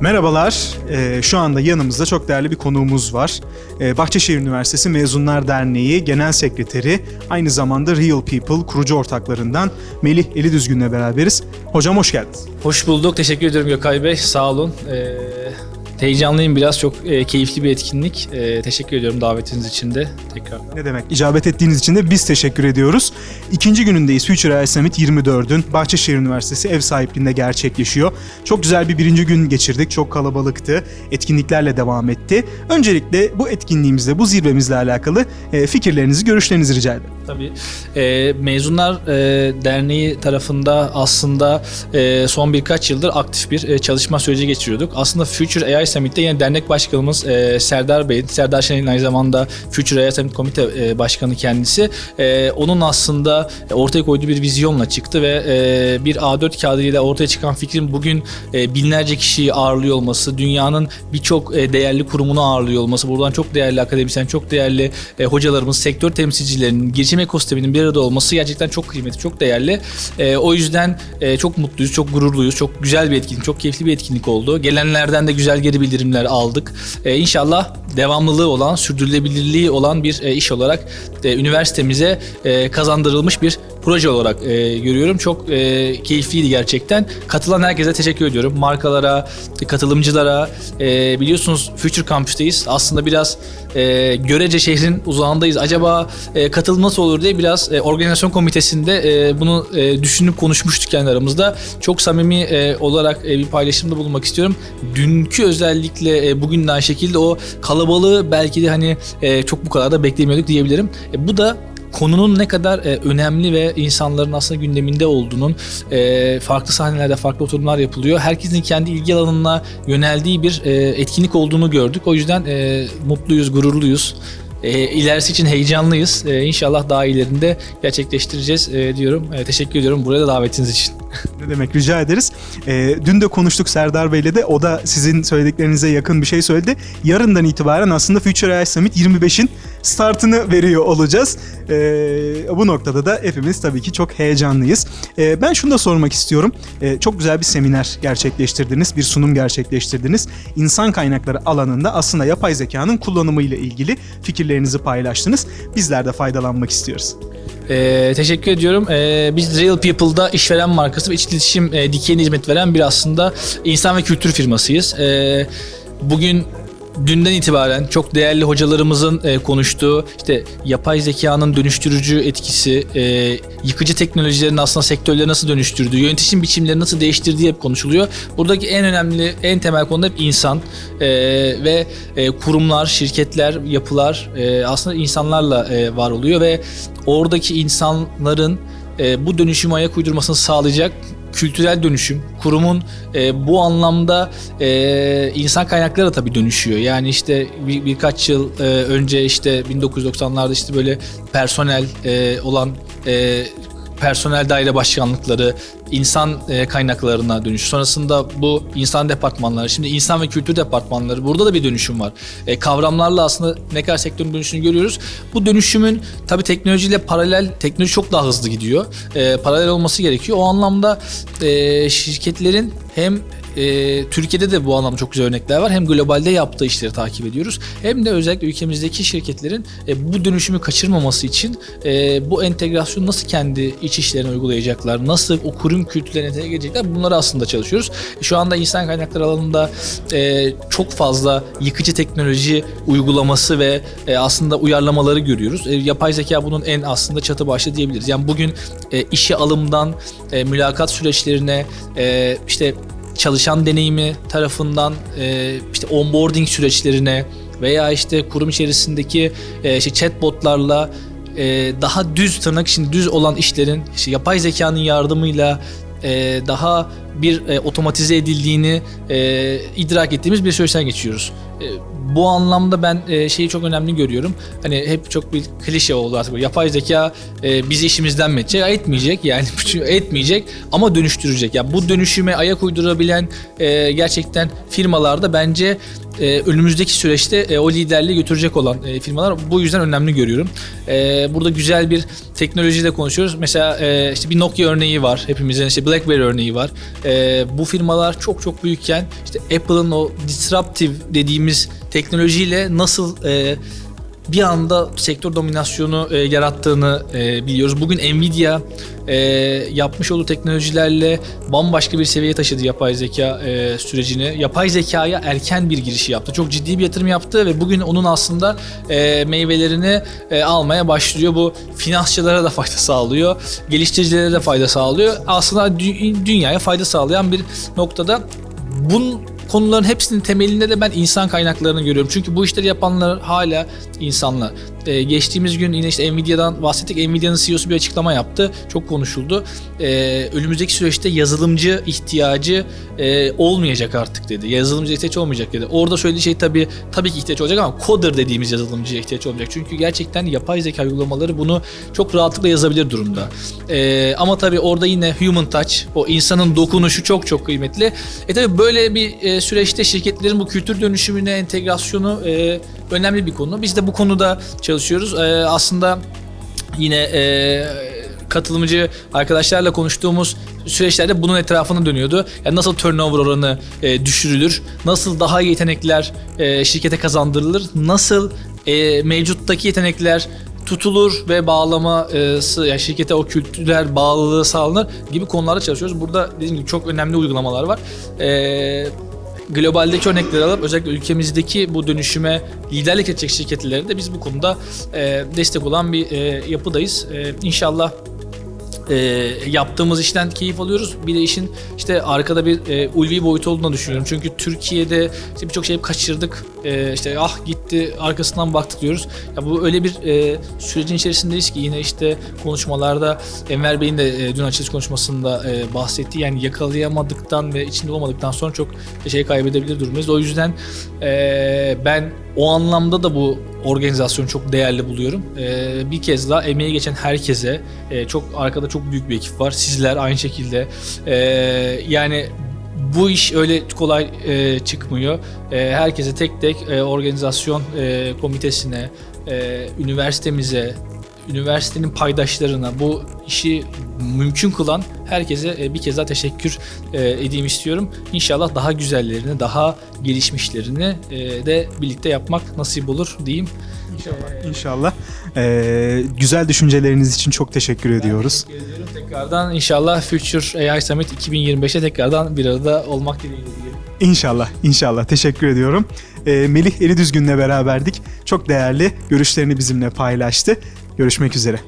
Merhabalar. Ee, şu anda yanımızda çok değerli bir konuğumuz var. Ee, Bahçeşehir Üniversitesi Mezunlar Derneği Genel Sekreteri, aynı zamanda Real People kurucu ortaklarından Melih Eli Düzgün'le beraberiz. Hocam hoş geldiniz. Hoş bulduk. Teşekkür ediyorum Gökay Bey. Sağ olun. Ee, heyecanlıyım biraz. Çok e, keyifli bir etkinlik. Ee, teşekkür ediyorum davetiniz için de tekrar. Ne demek? İcabet ettiğiniz için de biz teşekkür ediyoruz. İkinci günündeyiz. Future AI Summit 24'ün Bahçeşehir Üniversitesi ev sahipliğinde gerçekleşiyor. Çok güzel bir birinci gün geçirdik. Çok kalabalıktı. Etkinliklerle devam etti. Öncelikle bu etkinliğimizle, bu zirvemizle alakalı e, fikirlerinizi, görüşlerinizi rica ederim. Tabii. Ee, Mezunlar e, Derneği tarafında aslında e, son birkaç yıldır aktif bir e, çalışma süreci geçiriyorduk. Aslında Future AI Summit'te yine dernek başkanımız e, Serdar Bey, Serdar Şen'in aynı zamanda Future AI Summit Komite e, Başkanı kendisi. E, onun aslında ortaya koyduğu bir vizyonla çıktı ve e, bir A4 kağıdıyla ortaya çıkan fikrin bugün e, binlerce kişiyi ağırlıyor olması, dünyanın birçok e, değerli kurumunu ağırlıyor olması, buradan çok değerli akademisyen, çok değerli e, hocalarımız, sektör temsilcilerinin, girişim ekosisteminin bir arada olması gerçekten çok kıymetli, çok değerli. E, o yüzden e, çok mutluyuz, çok gururluyuz, çok güzel bir etkinlik, çok keyifli bir etkinlik oldu. Gelenlerden de güzel geri bildirimler aldık. E, inşallah devamlılığı olan, sürdürülebilirliği olan bir e, iş olarak e, üniversitemize e, kazandırılmış bir proje olarak e, görüyorum. Çok e, keyifliydi gerçekten. Katılan herkese teşekkür ediyorum. Markalara, katılımcılara. E, biliyorsunuz Future Campus'tayız. Aslında biraz e, görece şehrin uzağındayız. Acaba e, katılım nasıl olur diye biraz e, organizasyon komitesinde e, bunu e, düşünüp konuşmuştuk kendi aramızda. Çok samimi e, olarak e, bir paylaşımda bulunmak istiyorum. Dünkü özellikle e, bugün de aynı şekilde o kalabalığı belki de hani e, çok bu kadar da beklemiyorduk diyebilirim. E, bu da konunun ne kadar e, önemli ve insanların aslında gündeminde olduğunun e, farklı sahnelerde farklı oturumlar yapılıyor. Herkesin kendi ilgi alanına yöneldiği bir e, etkinlik olduğunu gördük. O yüzden e, mutluyuz, gururluyuz. E, ilerisi için heyecanlıyız. E, inşallah daha ilerinde gerçekleştireceğiz e, diyorum. E, teşekkür ediyorum buraya da davetiniz için. Ne demek rica ederiz. Ee, dün de konuştuk Serdar Bey'le de o da sizin söylediklerinize yakın bir şey söyledi. Yarından itibaren aslında Future AI Summit 25'in startını veriyor olacağız. Ee, bu noktada da hepimiz tabii ki çok heyecanlıyız. Ee, ben şunu da sormak istiyorum. Ee, çok güzel bir seminer gerçekleştirdiniz, bir sunum gerçekleştirdiniz. İnsan kaynakları alanında aslında yapay zekanın kullanımı ile ilgili fikirlerinizi paylaştınız. Bizler de faydalanmak istiyoruz. Ee, teşekkür ediyorum. Ee, biz Real People'da işveren markası ve iç iletişim e, dikeyine hizmet veren bir aslında insan ve kültür firmasıyız. Ee, bugün dünden itibaren çok değerli hocalarımızın e, konuştuğu işte yapay zekanın dönüştürücü etkisi, e, yıkıcı teknolojilerin aslında sektörleri nasıl dönüştürdüğü, yönetim biçimleri nasıl değiştirdiği hep konuşuluyor. Buradaki en önemli, en temel konu hep insan e, ve e, kurumlar, şirketler, yapılar e, aslında insanlarla e, var oluyor ve oradaki insanların e, bu dönüşümü ayak uydurmasını sağlayacak kültürel dönüşüm, kurumun e, bu anlamda e, insan kaynakları da tabii dönüşüyor. Yani işte bir, birkaç yıl e, önce işte 1990'larda işte böyle personel e, olan e, personel daire başkanlıkları insan e, kaynaklarına dönüş. Sonrasında bu insan departmanları, şimdi insan ve kültür departmanları. Burada da bir dönüşüm var. E, kavramlarla aslında ne kadar sektörün dönüşünü görüyoruz. Bu dönüşümün tabii teknolojiyle paralel, teknoloji çok daha hızlı gidiyor. E, paralel olması gerekiyor. O anlamda şirketlerin hem e, Türkiye'de de bu anlamda çok güzel örnekler var. Hem globalde yaptığı işleri takip ediyoruz. Hem de özellikle ülkemizdeki şirketlerin e, bu dönüşümü kaçırmaması için e, bu entegrasyonu nasıl kendi iç işlerine uygulayacaklar, nasıl o kurum kültürlerine entegre edecekler bunları aslında çalışıyoruz. Şu anda insan kaynakları alanında e, çok fazla yıkıcı teknoloji uygulaması ve e, aslında uyarlamaları görüyoruz. E, yapay zeka bunun en aslında çatı başı diyebiliriz. Yani bugün e, işe alımdan e, mülakat süreçlerine e, işte çalışan deneyimi tarafından e, işte onboarding süreçlerine veya işte kurum içerisindeki e, işte chatbotlarla e, daha düz tırnak için düz olan işlerin işte yapay zekanın yardımıyla e, daha bir e, otomatize edildiğini e, idrak ettiğimiz bir süreçten geçiyoruz. E, bu anlamda ben e, şeyi çok önemli görüyorum. Hani hep çok bir klişe oldu artık. Yapay zeka e, bizi işimizden mi edecek? Etmeyecek yani etmeyecek ama dönüştürecek. Yani bu dönüşüme ayak uydurabilen gerçekten firmalarda bence önümüzdeki süreçte o liderliği götürecek olan firmalar bu yüzden önemli görüyorum. Burada güzel bir teknolojiyle konuşuyoruz. Mesela e, işte bir Nokia örneği var. Hepimizin işte BlackBerry örneği var. E, bu firmalar çok çok büyükken işte Apple'ın o disruptive dediğimiz teknolojiyle nasıl e, bir anda sektör dominasyonu e, yarattığını e, biliyoruz. Bugün Nvidia e, yapmış olduğu teknolojilerle bambaşka bir seviyeye taşıdı yapay zeka e, sürecini. Yapay zekaya erken bir giriş yaptı. Çok ciddi bir yatırım yaptı ve bugün onun aslında e, meyvelerini e, almaya başlıyor. Bu finansçılara da fayda sağlıyor, geliştiricilere de fayda sağlıyor. Aslında dü- dünyaya fayda sağlayan bir noktada bunun konuların hepsinin temelinde de ben insan kaynaklarını görüyorum. Çünkü bu işleri yapanlar hala insanlar. Ee, geçtiğimiz gün yine işte Nvidia'dan bahsettik. Nvidia'nın CEO'su bir açıklama yaptı. Çok konuşuldu. Ee, önümüzdeki süreçte yazılımcı ihtiyacı e, olmayacak artık dedi. Yazılımcı ihtiyaç olmayacak dedi. Orada söylediği şey tabii tabii ki ihtiyaç olacak ama coder dediğimiz yazılımcıya ihtiyaç olmayacak. Çünkü gerçekten yapay zeka uygulamaları bunu çok rahatlıkla yazabilir durumda. Ee, ama tabii orada yine human touch, o insanın dokunuşu çok çok kıymetli. E tabii böyle bir e, süreçte şirketlerin bu kültür dönüşümüne entegrasyonu e, önemli bir konu. Biz de bu konuda çalışıyoruz. E, aslında yine e, katılımcı arkadaşlarla konuştuğumuz süreçlerde bunun etrafına dönüyordu. Yani nasıl turnover oranı e, düşürülür, nasıl daha iyi yetenekler e, şirkete kazandırılır, nasıl e, mevcuttaki yetenekler tutulur ve bağlaması, yani şirkete o kültürel bağlılığı sağlanır gibi konularda çalışıyoruz. Burada dediğim gibi çok önemli uygulamalar var. E, globaldeki örnekleri alıp özellikle ülkemizdeki bu dönüşüme liderlik edecek şirketlere de biz bu konuda e, destek olan bir e, yapıdayız. E, inşallah e, yaptığımız işten keyif alıyoruz. Bir de işin işte arkada bir e, ulvi boyutu olduğunu düşünüyorum. Çünkü Türkiye'de işte birçok şeyi kaçırdık. E, işte ah gitti arkasından baktık diyoruz. Ya bu öyle bir e, sürecin içerisindeyiz ki yine işte konuşmalarda Enver Bey'in de e, dün açılış konuşmasında e, bahsettiği yani yakalayamadıktan ve içinde olmadıktan sonra çok şey kaybedebilir durumdayız. O yüzden e, ben o anlamda da bu organizasyonu çok değerli buluyorum. E, bir kez daha emeği geçen herkese e, çok arkada çok büyük bir ekip var. Sizler aynı şekilde e, yani bu iş öyle kolay e, çıkmıyor. E, herkese tek tek e, organizasyon e, komitesine, e, üniversitemize, üniversitenin paydaşlarına bu işi mümkün kılan herkese e, bir kez daha teşekkür e, edeyim istiyorum. İnşallah daha güzellerini, daha gelişmişlerini e, de birlikte yapmak nasip olur diyeyim. İnşallah. İnşallah. Ee, güzel düşünceleriniz için çok teşekkür ediyoruz. Teşekkür ediyorum. Tekrardan inşallah Future AI Summit 2025'e tekrardan bir arada olmak dileğiyle diyelim. İnşallah, inşallah. Teşekkür ediyorum. Ee, Melih Eli Düzgün'le beraberdik. Çok değerli görüşlerini bizimle paylaştı. Görüşmek üzere.